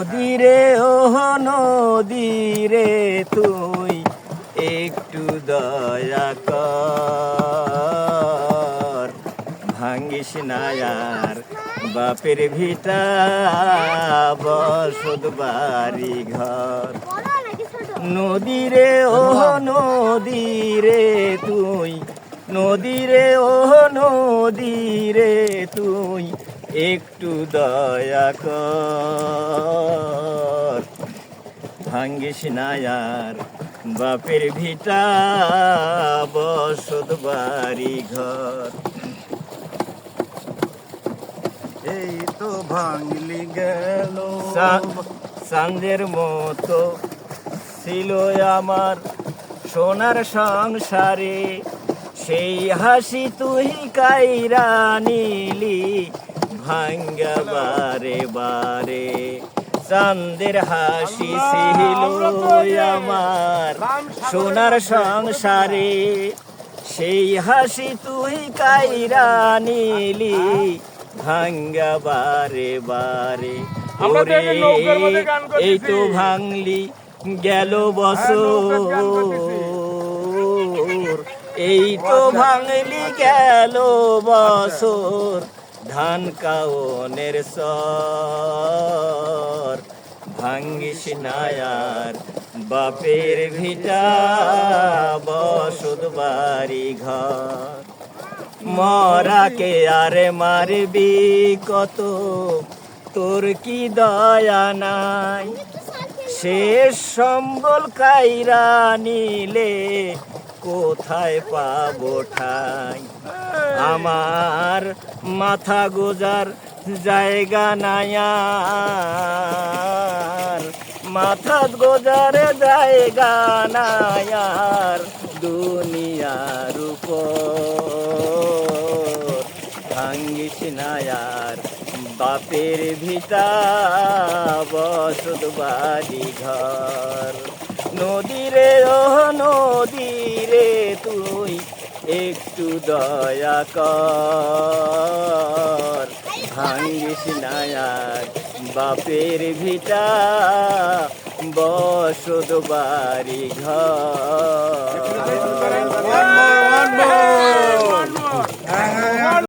নদীরে ও নদীরে তুই একটু দয়া কর। ভাঙ্গিস না আর বাপের ভিটা, বসত বাড়ি ঘর। নদীরে ও নদীরে তুই, নদীরে ও নদীরে তুই একটু দয়া কর। ভাঙ্গিস না আর। বাপের ভিটা বসত বাড়ি ঘর। এই তো ভাঙলি গেল। চাঁদের মতো ছিল আমার সোনার সংসারে। সেই হাসি তুই কাইরা নিলি ভাঙ্গা বারে বারে। চাঁদের হাসি ছিল আমার সোনার সংসারে সেই হাসি তুই কাইরা নিলি। ভাঙ্গা বারে বারে এই তো ভাঙলি গেল বছর। করতেছি। এই তো ভাঙলি গেল বছর। ধান কাউনের সর ভাঙ্গিস নায়ার বাপের ভিটা বসত বাড়ি ঘর। মরাকে আরে মারবি কত? তোর কি দয়া নাই? শেষ সম্বল কাইরা নিলে কোথায় পাবো ঠাই? আমার মাথা গোজার জায়গা নায়ার মাথা গোজার জায়গা নায়ার দুনিয়ার উপর। ভাঙ্গিস নায়ার বাপের ভিটা, বসত বাড়ি ঘর। নদীরে ও নদীরে তুই একটু দয়া কর। ভাঙ্গিস নায়ার বাপের ভিটা বসত বাড়ি ঘর